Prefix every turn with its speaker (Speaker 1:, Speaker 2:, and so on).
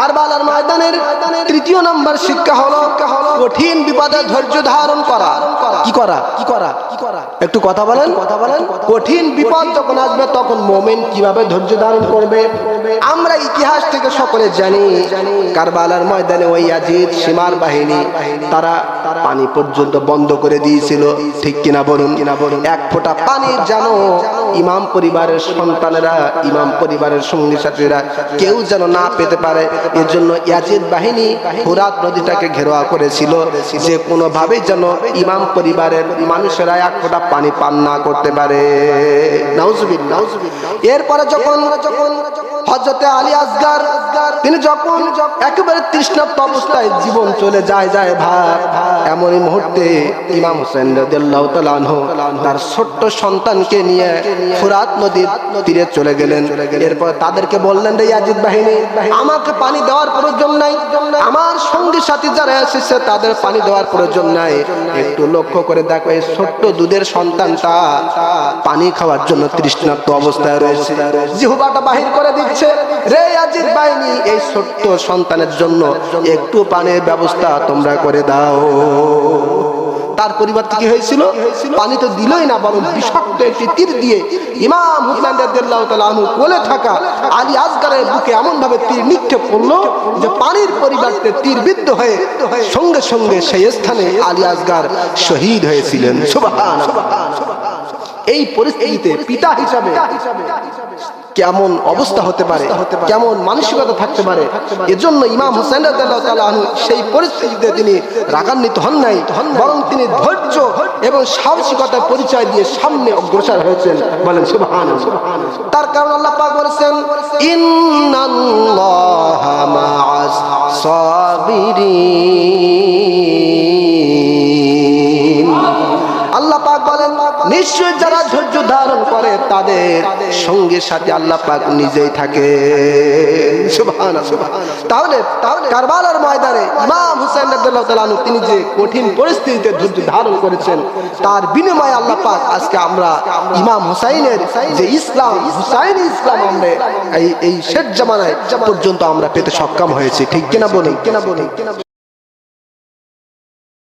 Speaker 1: কারবালার ময়দানের তৃতীয় নম্বর শিক্ষা হলো কঠিন বিপদে ধৈর্য ধারণ করা। কি করা? কি করা? কি করা? একটু কথা বলেন। কথা বলেন। কঠিন বিপদ যখন আসবে তখন মোমেন কীভাবে ধৈর্য ধারণ করবে? আমরা ইতিহাস থেকে সকলে জানি কারবালার ময়দানে ওই আজিদ সীমার বাহিনী তারা পানি পর্যন্ত বন্ধ করে দিয়েছিল। ঠিক কিনা বলুন? কিনা বলুন? এক ফোঁটা পানি যেন ইমাম পরিবারের সন্তানেরা ইমাম পরিবারের সঙ্গী সাথীরা কেউ যেন না পেতে পারে। এর জন্য ইয়াজিদ বাহিনী ফুরাত নদীটাকে ঘেরোয়া করেছিল। যে কোনোভাবে যেন ইমাম পরিবারের মানুষেরা এক ফোঁটা পানি পান না করতে পারে। এরপরে যখন যখন হজরতে আলী আসগার, তিনি যখন একেবারে তৃষ্ণাপ্ত অবস্থায় জীবন চলে যায় যায় ভাই এমনই মুহূর্তে ইমাম হোসেন রাদিয়াল্লাহু তার ছোট্ট সন্তানকে নিয়ে ফুরাত নদীর তীরে চলে গেলেন। এরপর তাদেরকে বললেন, রে ইয়াজিদ বাহিনী, আমাকে পানি দেওয়ার প্রয়োজন নাই। আমার সঙ্গী সাথী যারা এসেছে, তাদের পানি দেওয়ার প্রয়োজন নাই। একটু লক্ষ্য করে দেখো, এই ছোট্ট দুধের সন্তানটা পানি খাওয়ার জন্য তৃষ্ণাপ্ত অবস্থায় রয়েছে। জিহুবাটা বাহির করে দিচ্ছে, রে আজির বাহিনী, এই ছোট্ট সন্তানের জন্য একটু পানির ব্যবস্থা তোমরা করে দাও। তার পরিবার কি হয়েছিল, পানি তো দিলই না, বরং বিষাক্ত একটি তীর দিয়ে ইমাম হুসেন রাদিয়াল্লাহু তাআলা আনহু কোলে থাকা আলী আসগারের বুকে এমন ভাবে তীর নিক্ষেপ করল যে পানির পরিবর্তে তীর বিদ্ধ হয়ে সঙ্গে সঙ্গে সেই স্থানে আলী আসগার শহীদ হয়েছিলেন। সুবহানাল্লাহ। এই পরিস্থিতিতে পিতা হিসাবে কেমন অবস্থা হতে পারে কেমন মানসিকতা থাকতে পারে এজন্য ইমাম হোসেন সেই পরিস্থিতিতে তিনি রাগান্বিত হন নাই বরং তিনি ধৈর্য এবং সাহসিকতার পরিচয় দিয়ে সামনে অগ্রসর হয়েছেন বলেন সুবহানাল্লাহ। তার কারণ আল্লাহ পাক বলেছেন ইন্নাল্লাহা মাআস সাবিরিন। নিশ্চয় যারা ধৈর্য ধারণ করে তাদের সঙ্গে সাথে আল্লাহ পাক নিজেই থাকে। তাহলে কারবালার ময়দানে ইমাম হুসাইন রাদিয়াল্লাহু তাআলা তিনি যে কঠিন পরিস্থিতিতে ধৈর্য ধারণ করেছেন, তার বিনিময়ে আল্লাহ পাক আজকে আমরা ইমাম হুসাইনের যে ইসলাম, হুসাইনি ইসলাম আমরা এই এই শেষ জামানায় পর্যন্ত আমরা পেতে সক্ষম হয়েছি। ঠিক কিনা বলুন কিনা বলুন?